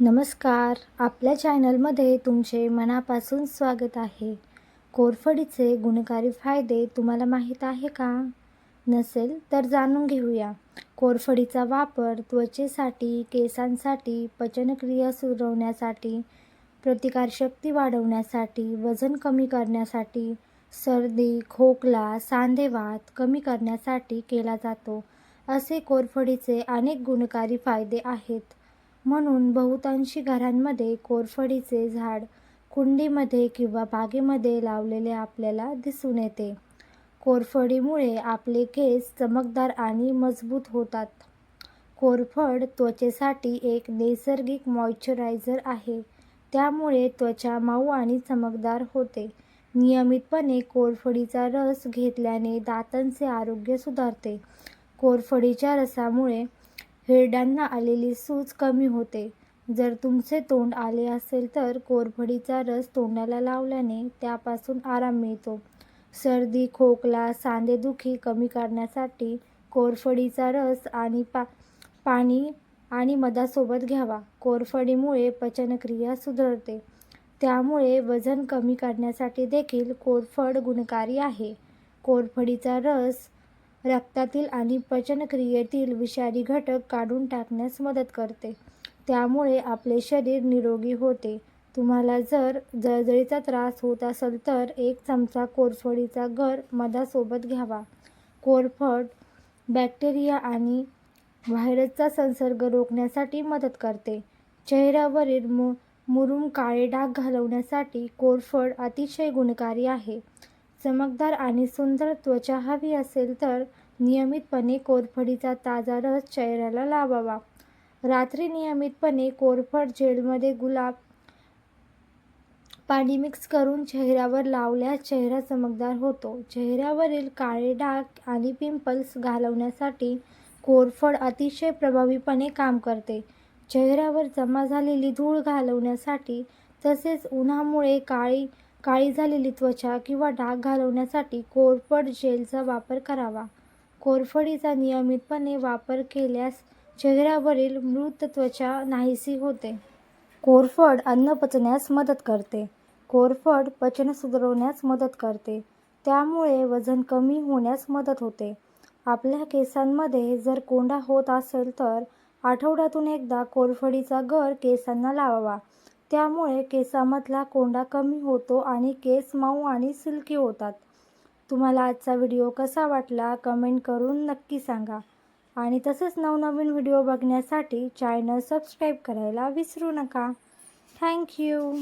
नमस्कार. आपल्या चॅनलमध्ये तुमचे मनापासून स्वागत आहे. कोरफडीचे गुणकारी फायदे तुम्हाला माहीत आहे का? नसेल तर जाणून घेऊया. कोरफडीचा वापर त्वचेसाठी केसांसाठी पचनक्रिया सुरवण्यासाठी प्रतिकारशक्ती वाढवण्यासाठी वजन कमी करण्यासाठी सर्दी खोकला सांधेवात कमी करण्यासाठी केला जातो. असे कोरफडीचे अनेक गुणकारी फायदे आहेत. म्हणून बहुतांशी घरांमध्ये कोरफडीचे झाड कुंडीमध्ये किंवा बागेमध्ये लावलेले आपल्याला दिसून येते. कोरफडीमुळे आपले केस चमकदार आणि मजबूत होतात. कोरफड त्वचेसाठी एक नैसर्गिक मॉइश्चरायझर आहे. त्यामुळे त्वचा मऊ आणि चमकदार होते. नियमितपणे कोरफडीचा रस घेतल्याने दातांचे आरोग्य सुधारते. कोरफडीच्या रसामुळे हिरड्यांना आलेली सूज कमी होते. जर तुमचे तोंड आले असेल तर कोरफडीचा रस तोंडाला लावल्याने त्यापासून आराम मिळतो. सर्दी खोकला सांधेदुखी कमी करण्यासाठी कोरफडीचा रस आणि पा पाणी आणि मधासोबत घ्यावा. कोरफडीमुळे पचनक्रिया सुधारते. त्यामुळे वजन कमी करण्यासाठी देखील कोरफड गुणकारी आहे. कोरफडीचा रस रक्तातील आणि पचनक्रियेतील विषारी घटक काढून टाकण्यास मदत करते. त्यामुळे आपले शरीर निरोगी होते. तुम्हाला जर जळजळीचा त्रास होत असेल तर एक चमचा कोरफडीचा गर मधासोबत घ्यावा. कोरफड बॅक्टेरिया आणि व्हायरसचा संसर्ग रोखण्यासाठी मदत करते. चेहऱ्यावरील मु मुरूम काळे डाग घालवण्यासाठी कोरफड अतिशय गुणकारी आहे. चमकदार आणि सुंदर त्वचा हवी असेल तर नियमितपणे कोरफडीचा ताजा रस चेहऱ्याला लावावा. रात्री नियमितपणे कोरफड जेलमध्ये गुलाब पाणी मिक्स करून चेहऱ्यावर लावल्यास चेहरा चमकदार होतो. चेहऱ्यावरील काळे डाग आणि पिंपल्स घालवण्यासाठी कोरफड अतिशय प्रभावीपणे काम करते. चेहऱ्यावर जमा झालेली धूळ घालवण्यासाठी तसेच उन्हामुळे काळी काळी झालेली त्वचा किंवा डाग घालवण्यासाठी कोरफड जेलचा वापर करावा. कोरफडीचा नियमितपणे वापर केल्यास चेहऱ्यावरील मृत त्वचा नाहीशी होते. कोरफड अन्न पचण्यास मदत करते. कोरफड पचन सुधारवण्यास मदत करते. त्यामुळे वजन कमी होण्यास मदत होते. आपल्या केसांमध्ये जर कोंडा होत असेल तर आठवड्यातून एकदा कोरफडीचा गर केसांना लावावा. त्यामुळे केसामधला कोंडा कमी होतो आणि केस मऊ आणि सिल्की होतात. तुम्हाला आजचा व्हिडिओ कसा वाटला कमेंट करून नक्की सांगा. आणि तसंच नवनवीन व्हिडिओ बघण्यासाठी चॅनल सबस्क्राईब करायला विसरू नका. थँक्यू